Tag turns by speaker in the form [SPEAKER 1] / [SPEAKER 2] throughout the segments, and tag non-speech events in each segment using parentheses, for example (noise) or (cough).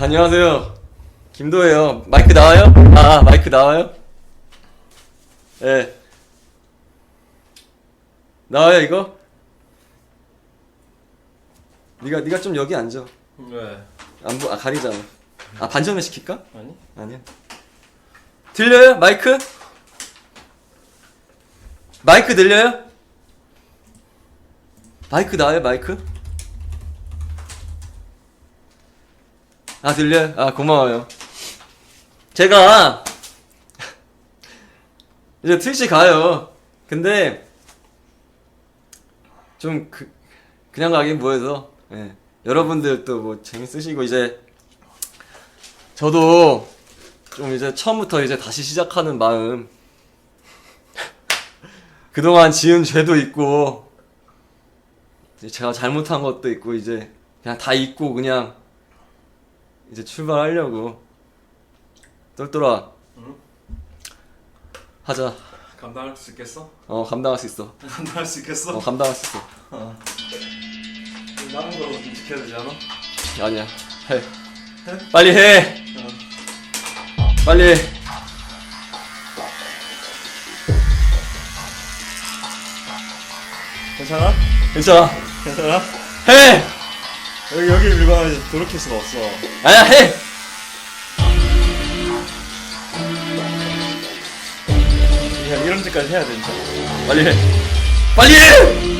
[SPEAKER 1] 안녕하세요. 김도예요. 마이크 나와요? 아, 마이크 나와요? 예. 네. 나와요, 이거? 네가 네가 좀 여기 앉아.
[SPEAKER 2] 왜?
[SPEAKER 1] 안 보, 아 가리잖아. 아 반전을 시킬까?
[SPEAKER 2] 아니?
[SPEAKER 1] 아니야. 들려요? 마이크? 마이크 들려요? 마이크 나와요, 마이크? 아, 들려요? 아, 고마워요. 제가, (laughs) 이제 트위치 가요. 근데, 좀, 그, 그냥 가긴 뭐해서, 예. 여러분들 또 뭐 재밌으시고, 이제, 저도, 좀 이제 처음부터 이제 다시 시작하는 마음. (laughs) 그동안 지은 죄도 있고, 제가 잘못한 것도 있고, 이제 그냥 다 잊고 그냥 이제 출발하려고. 똘똘아,
[SPEAKER 2] 응?
[SPEAKER 1] 하자.
[SPEAKER 2] 감당할 수 있겠어?
[SPEAKER 1] 어, 감당할 수 있어. (laughs)
[SPEAKER 2] 감당할 수 있겠어?
[SPEAKER 1] 어, 감당할 수 있어.
[SPEAKER 2] 남은 거로 좀 지켜야 되지 않아?
[SPEAKER 1] 아니야. 해. 빨리 해! 빨리 해.
[SPEAKER 2] 괜찮아?
[SPEAKER 1] 괜찮아.
[SPEAKER 2] 괜찮아?
[SPEAKER 1] 해!
[SPEAKER 2] 여기 여기 물건을 돌이킬 수가 없어.
[SPEAKER 1] 아니야, 해!
[SPEAKER 2] 그냥 이런 데까지 해야 된다.
[SPEAKER 1] 빨리 해! 빨리 해!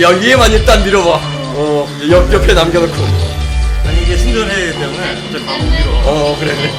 [SPEAKER 1] 야, 위에만 일단 밀어봐. 어, 옆, 옆에 남겨놓고.
[SPEAKER 2] 아니 이게 충전해야 되기 때문에 갑자기 바로 밀어.
[SPEAKER 1] 어, 그래, 그래.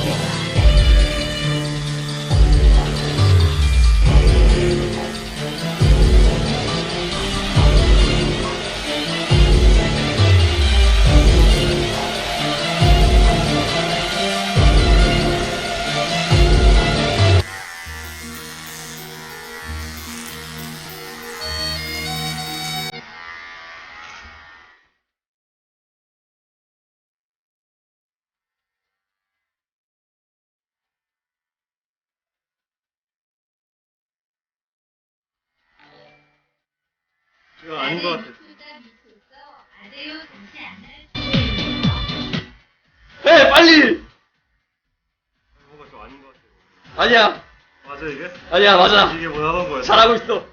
[SPEAKER 1] 아니야,
[SPEAKER 2] 맞아 이게?
[SPEAKER 1] 아니야, 맞아.
[SPEAKER 2] 이게 뭐 하던 거야?
[SPEAKER 1] 잘하고 있어.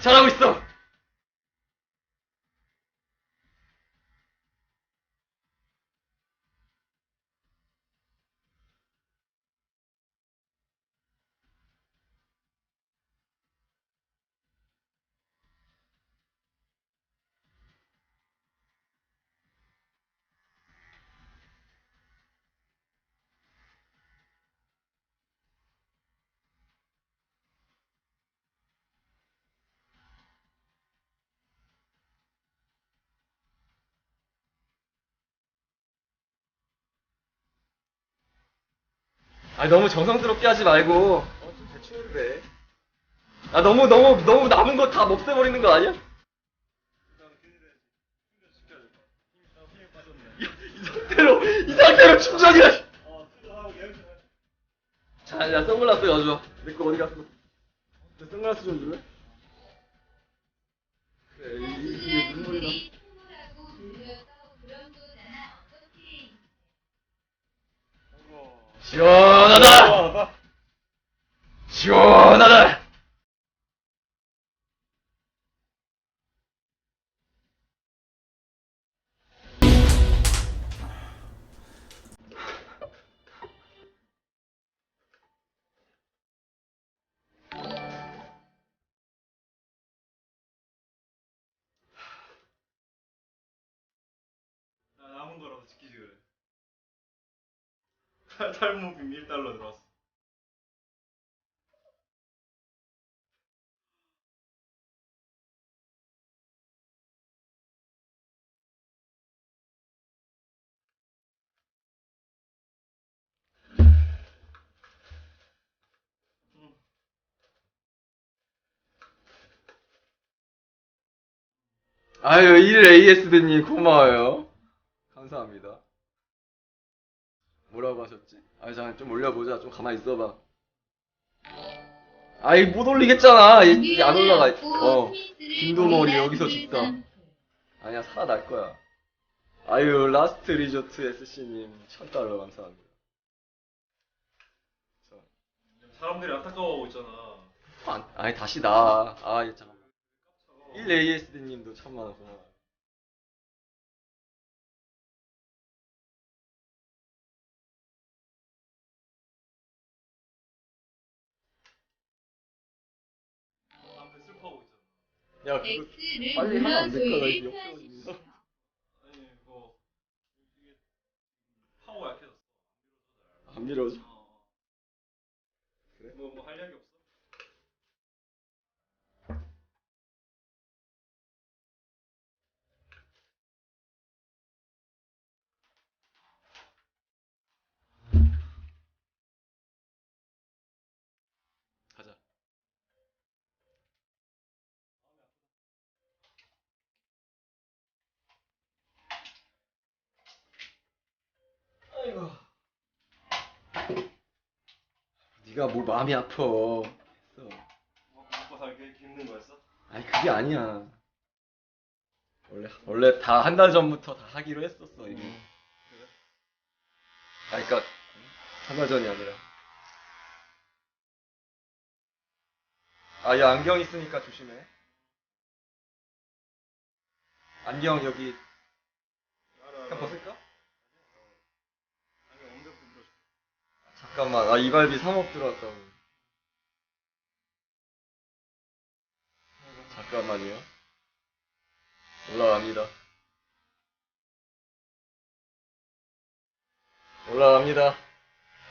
[SPEAKER 1] 잘하고 있어. 아 너무 정성스럽게 하지 말고 어, 좀 대충 해도 돼. 아 너무 너무 너무 남은 거 다 없애버리는 거 아니야? 야, 이 상태로 이 상태로 충전이야. 자, 야 선글라스 여줘. 내거 어디 갔어? 내 선글라스 좀 줄래? 그래, 이- 이게 눈물이나. 시원
[SPEAKER 2] 탈모 비밀 달러 들어왔어.
[SPEAKER 1] 아유, 1 AS드님 고마워요. 감사합니다. 뭐라고 하셨지? 아유 잠깐 좀 올려보자. 좀 가만히 있어봐. 아이 못 올리겠잖아. 이안 올라가. 어. 김도머리 여기서 죽다. 아니야 살아날 거야. 아유 라스트 리조트 SC님 1000달러 감사합니다.
[SPEAKER 2] 사람들이 안타까워하고 있잖아.
[SPEAKER 1] 안, 아니 다시 나. 아 예, 잠깐만. 1 ASD님도 천만 원 고마워. 야 그거
[SPEAKER 3] X를
[SPEAKER 1] 빨리 하면 안 될까? 나
[SPEAKER 3] 눌러
[SPEAKER 1] 이거
[SPEAKER 3] 조회를
[SPEAKER 1] 역겨워진다.
[SPEAKER 3] 타주십시오.
[SPEAKER 2] 아니 이거 이게 파워 약해졌어.
[SPEAKER 1] 안 밀어줘.
[SPEAKER 2] 어. 그래? 뭐뭐 할 이야기 없어?
[SPEAKER 1] 네가 뭐 마음이 아파. 했어.
[SPEAKER 2] 뭐 먹고 살기 힘든 거였어?
[SPEAKER 1] 아니 그게 아니야. 원래 원래 다 한 달 전부터 다 하기로 했었어 이미.
[SPEAKER 2] 그래?
[SPEAKER 1] 아 그러니까 한 달 전이 아니라. 아, 야 안경 있으니까 조심해. 안경 여기 그냥. 벗을까?
[SPEAKER 2] 아니 엉덩이 물어줘.
[SPEAKER 1] 잠깐만, 아 이발비 3억 들어왔다고. 잠깐만요. 올라갑니다. 올라갑니다.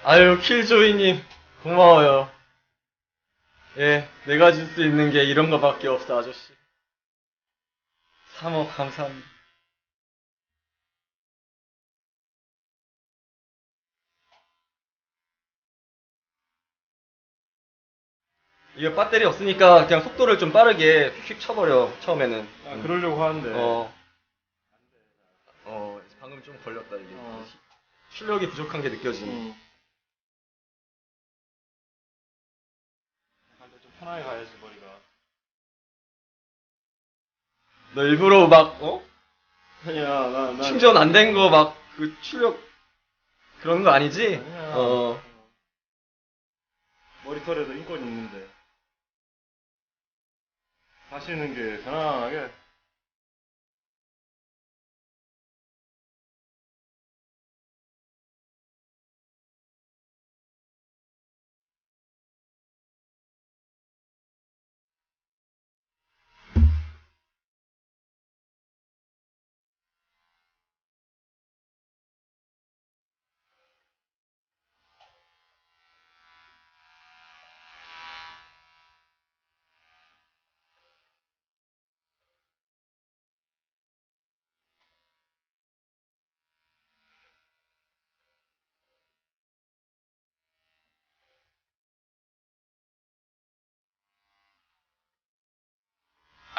[SPEAKER 1] 아유, 킬조이님, 고마워요. 예, 내가 줄 수 있는 게 이런 거밖에 없어, 아저씨. 3억 감사합니다. 이거 배터리 없으니까 그냥 속도를 좀 빠르게 휙 쳐버려, 처음에는.
[SPEAKER 2] 아
[SPEAKER 1] 음.
[SPEAKER 2] 그러려고 하는데.
[SPEAKER 1] 어. 어, 방금 좀 걸렸다, 이게.
[SPEAKER 2] 어.
[SPEAKER 1] 출력이 부족한 게 느껴지네.
[SPEAKER 2] 응. 근데 좀 편하게 가야지 머리가.
[SPEAKER 1] 너 일부러 막, 어?
[SPEAKER 2] 아니야 나 나.
[SPEAKER 1] 충전 안 된 거 막, 그 출력, 그런 거 아니지?
[SPEAKER 2] 아니야.
[SPEAKER 1] 어.
[SPEAKER 2] 머리털에도 인권이 있는데. 하시는 게 편안하게.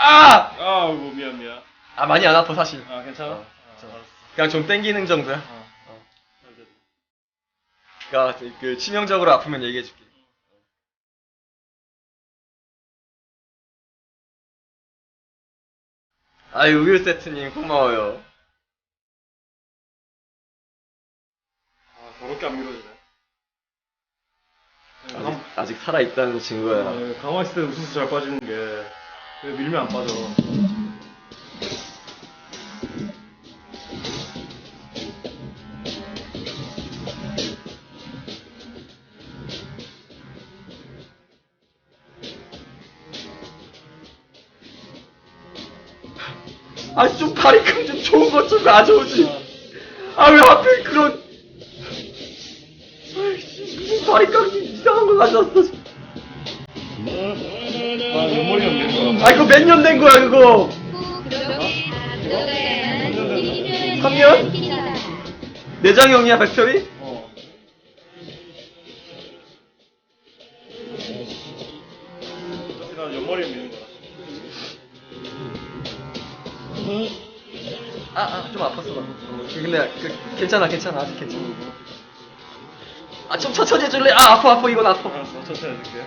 [SPEAKER 1] 아!
[SPEAKER 2] 아이고 미안 미안.
[SPEAKER 1] 아, 많이 안 아파, 사실.
[SPEAKER 2] 아 괜찮아?
[SPEAKER 1] 어,
[SPEAKER 2] 아,
[SPEAKER 1] 괜찮아.
[SPEAKER 2] 알았어.
[SPEAKER 1] 그냥 좀 땡기는 정도야.
[SPEAKER 2] 어.
[SPEAKER 1] 어.
[SPEAKER 2] 알겠어.
[SPEAKER 1] 그니까, 그, 치명적으로 아프면 얘기해줄게. 아유, 우유 세트님, 고마워요.
[SPEAKER 2] 아 저렇게 안 밀어지네.
[SPEAKER 1] 아직, 아직 살아 있다는 증거야.
[SPEAKER 2] 아, 가만히 있을 때 웃음이 잘 빠지는 게 왜 밀면 안 빠져.
[SPEAKER 1] 아, 좀 바리깡 좀 좋은 것 좀 가져오지. 아, 왜 하필 그런. 아이씨, 무슨 바리깡 이상한 거 가져왔어. 몇 년 된 거야, 그거.
[SPEAKER 3] 후 그렇게 앞서가야만 이별하는
[SPEAKER 1] 3년?
[SPEAKER 3] 길이다.
[SPEAKER 1] 내장형이야?
[SPEAKER 2] 어. 나 미는 거야.
[SPEAKER 1] 아, 아, 좀 아팠어. 나. 어, 근데 그, 괜찮아, 괜찮아, 아직 괜찮아. 아, 좀 천천히 해줄래? 아, 아파, 아파, 이건 아파.
[SPEAKER 2] 알았어, 천천히 해줄게.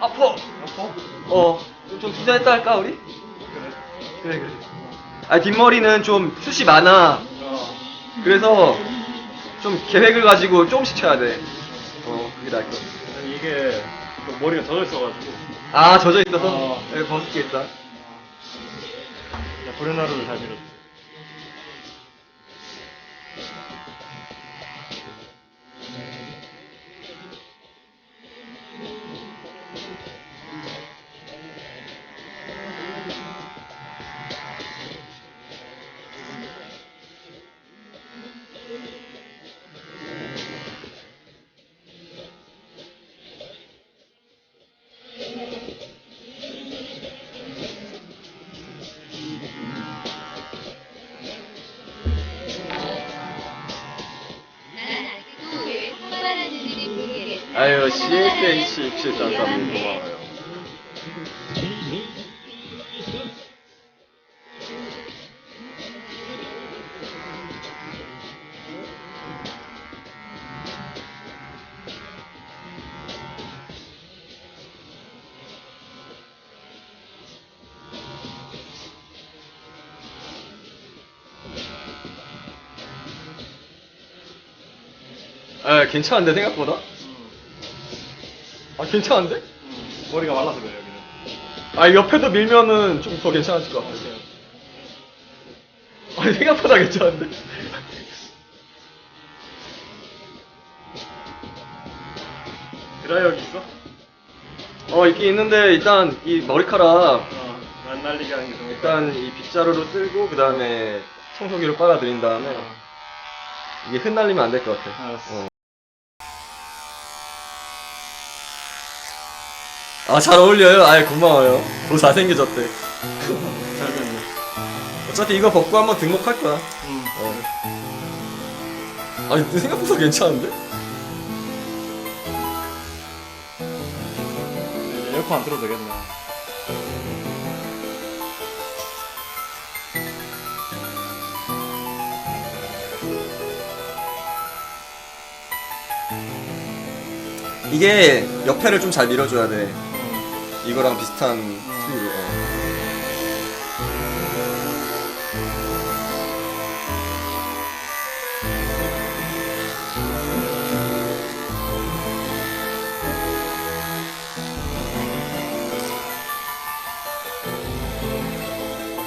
[SPEAKER 1] 아파.
[SPEAKER 2] 아파?
[SPEAKER 1] 어, 좀 투자했다 할까 우리?
[SPEAKER 2] 그래.
[SPEAKER 1] 그래, 그래. 아, 뒷머리는 좀 숱이 많아.
[SPEAKER 2] 어.
[SPEAKER 1] 그래서 좀 계획을 가지고 조금씩 쳐야 돼. 어, 그게 나을 것 같아.
[SPEAKER 2] 아니, 이게 또 머리가 젖어 있어가지고.
[SPEAKER 1] 아, 젖어 있어서?
[SPEAKER 2] 어.
[SPEAKER 1] 네, 벗을게 일단.
[SPEAKER 2] 자, 브레나루를 잘밀
[SPEAKER 1] 아유, CSH 입실 장사님 고마워요. 아, 괜찮은데 생각보다? 아, 괜찮은데?
[SPEAKER 2] 음, 머리가 말라서 그래, 여기는.
[SPEAKER 1] 아 옆에도 밀면은 좀 더 괜찮아질 것 같아. 아니 생각보다 괜찮은데?
[SPEAKER 2] 드라이어기 있어?
[SPEAKER 1] 어 있긴 있는데 일단 이 머리카락
[SPEAKER 2] 어, 안 날리게 하는 게 좀.
[SPEAKER 1] 일단 이 빗자루로 쓸고 그 다음에 청소기로 빨아들인 다음에
[SPEAKER 2] 어.
[SPEAKER 1] 이게 흩날리면 안 될 것 같아.
[SPEAKER 2] 알았어.
[SPEAKER 1] 어. 아 잘 어울려요. 아예 고마워요. 더 잘생겨졌대. 어차피 이거 벗고 한번 등록할 거야.
[SPEAKER 2] 음.
[SPEAKER 1] 어. 아니 근데 생각보다 괜찮은데?
[SPEAKER 2] 이제 에어컨 안 틀어도 되겠네.
[SPEAKER 1] 이게 옆에를 좀 잘 밀어줘야 돼.
[SPEAKER 2] 음.
[SPEAKER 1] 이거랑 비슷한 수위로. 어.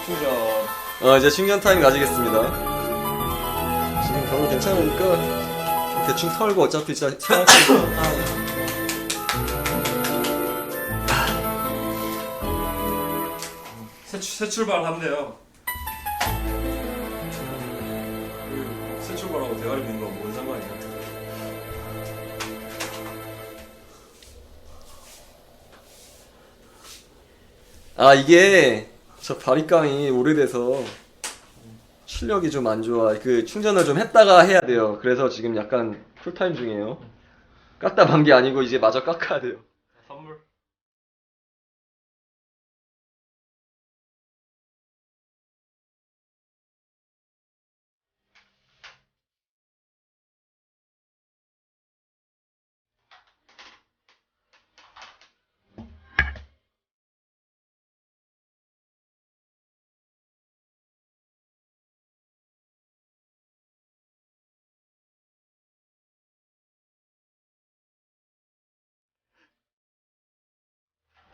[SPEAKER 2] 충전.
[SPEAKER 1] 어, 이제 충전 타임 가지겠습니다. 지금 별로 괜찮으니까 대충 털고 어차피 진짜
[SPEAKER 2] 새, 새 출발하면 돼요. 새 출발하고 대가리 빈거뭔 상관이야?
[SPEAKER 1] 아 이게 저 바리깡이 오래돼서 출력이 좀 안 좋아. 그 충전을 좀 했다가 해야 돼요. 그래서 지금 약간 쿨타임 중이에요. 깎다 만 게 아니고 이제 마저 깎아야 돼요.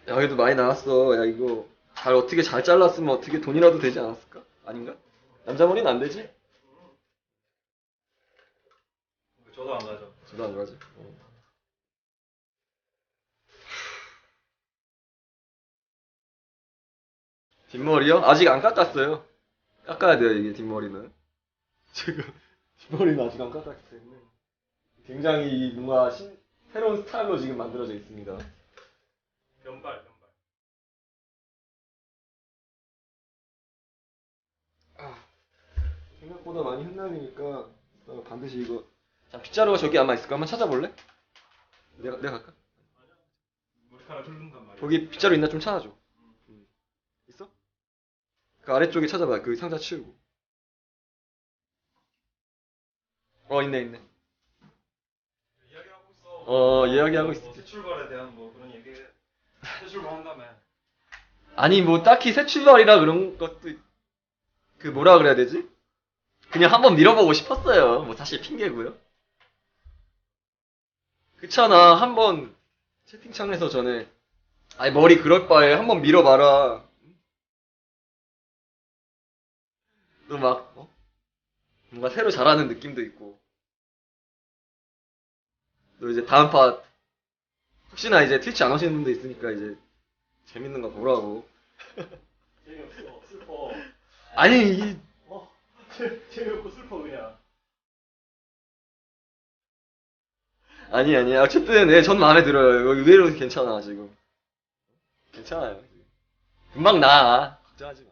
[SPEAKER 1] 야 그래도 많이 나왔어. 야 이거 잘 어떻게 잘 잘랐으면 어떻게 돈이라도 되지 않았을까? 아닌가? 남자 머리는 안 되지?
[SPEAKER 2] 저도 안 가죠.
[SPEAKER 1] 저도 안 그러지. 어. 뒷머리요? 아직 안 깎았어요. 깎아야 돼요, 이게 뒷머리는. 지금 (laughs) 뒷머리는 아직 안 깎았기 때문에 굉장히 뭔가 신- 새로운 스타일로 지금 만들어져 있습니다.
[SPEAKER 2] 변발, 변발.
[SPEAKER 1] 생각보다 많이 흩날리니까 어, 반드시 이거 자, 빗자루가 저기 아마 있을 거 한번 찾아볼래? 내가 내가 갈까?
[SPEAKER 2] 머리카락 흐른단 말이야.
[SPEAKER 1] 거기 빗자루 있나 좀 찾아줘. 음. 있어? 그 아래쪽에 찾아봐. 그 상자 치우고. 어, 있네, 있네.
[SPEAKER 2] 이야기하고 있어.
[SPEAKER 1] 어, 이야기하고 있어.
[SPEAKER 2] 새 출발에 대한 뭐 그런 얘기. 새 출발 한다며.
[SPEAKER 1] 아니, 뭐, 딱히 새 출발이라 그런 것도, 있- 그, 뭐라 그래야 되지? 그냥 한번 밀어보고 싶었어요. 뭐, 사실 핑계고요. 그렇잖아. 한번, 채팅창에서 전에, 아니, 머리 그럴 바에 한번 밀어봐라. 또 막, 어? 뭔가 새로 잘하는 느낌도 있고. 또 이제 다음 파, 혹시나 이제 트위치 안 하시는 분도 있으니까 이제, 재밌는 거 보라고.
[SPEAKER 2] 재미없어. 슬퍼.
[SPEAKER 1] 아니, 이,
[SPEAKER 2] 어? 재- 재미없고 슬퍼 그냥.
[SPEAKER 1] 아니, 아니. 어쨌든, 네, 전 마음에 들어요. 이거 의외로 괜찮아, 지금. 괜찮아요. 금방 나. 걱정하지 마.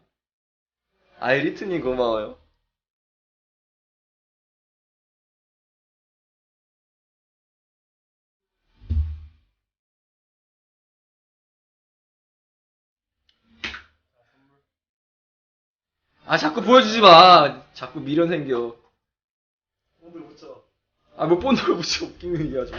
[SPEAKER 1] 아이, 리트님 고마워요. 아, 자꾸 보여주지 마. 자꾸 미련 생겨.
[SPEAKER 2] 오늘 붙여.
[SPEAKER 1] 아, 못 본다고 무지 웃기는 얘기하죠.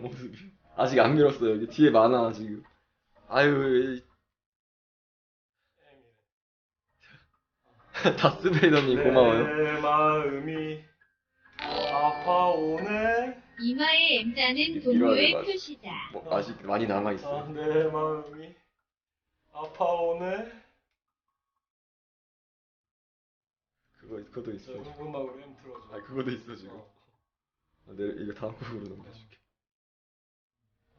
[SPEAKER 1] 모습이 아직 안 밀었어요. 여기 뒤에 많아 지금. 아유 이- (laughs) 다스베이더님 고마워요.
[SPEAKER 2] 내 마음이 아파오네.
[SPEAKER 3] 이마의 M자는 동료의. 표시다.
[SPEAKER 1] 뭐 아직 많이 남아
[SPEAKER 2] 아,
[SPEAKER 1] 있어.
[SPEAKER 2] 내 마음이 아파오네.
[SPEAKER 1] 그거 그거도 있어.
[SPEAKER 2] 저 흥분막으로 좀 틀어줘.
[SPEAKER 1] 아 그거도 있어 지금.
[SPEAKER 2] 어.
[SPEAKER 1] 아, 내 이거 다음 곡으로 넘겨줄게.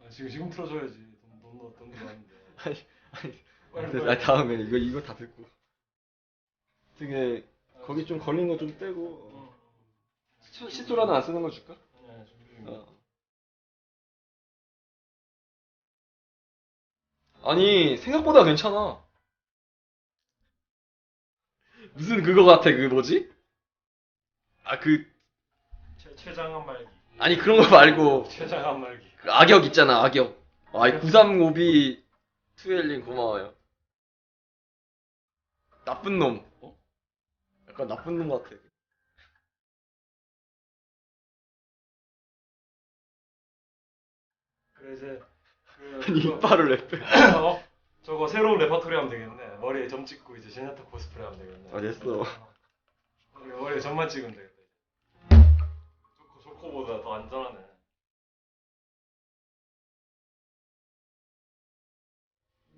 [SPEAKER 2] 아, 지금 지금 틀어줘야지. 돈, 돈, 돈, 돈 들어왔는데. (laughs)
[SPEAKER 1] 아니 아니.
[SPEAKER 2] 빨리, 빨리.
[SPEAKER 1] 아, 다음에 이거 이거 다 듣고. 되게 거기 좀 걸린 거좀 떼고
[SPEAKER 2] 어.
[SPEAKER 1] 시- 시소라는 안 쓰는 거 줄까?
[SPEAKER 2] 네, 준비 중이야.
[SPEAKER 1] 어. 아니 생각보다 괜찮아. 무슨 그거 같아 그 뭐지? 아그
[SPEAKER 2] 최, 최장한 말기.
[SPEAKER 1] 아니 그런 거 말고
[SPEAKER 2] 최장한 말기.
[SPEAKER 1] 그 악역 있잖아 악역. 아이 935B 투엘린 고마워요. 나쁜 놈. 어? 약간 나쁜 놈 같아.
[SPEAKER 2] 그래 이제 그 (laughs)
[SPEAKER 1] 아니
[SPEAKER 2] 그거-
[SPEAKER 1] 이빨을 랩해.
[SPEAKER 2] 어? 저거 새로운 레퍼토리 하면 되겠네. 머리에 점 찍고 이제 제냐타 코스프레 하면 되겠네.
[SPEAKER 1] 아 됐어.
[SPEAKER 2] 어. 머리에 점만 찍으면 되 조코보다 더 안전하네.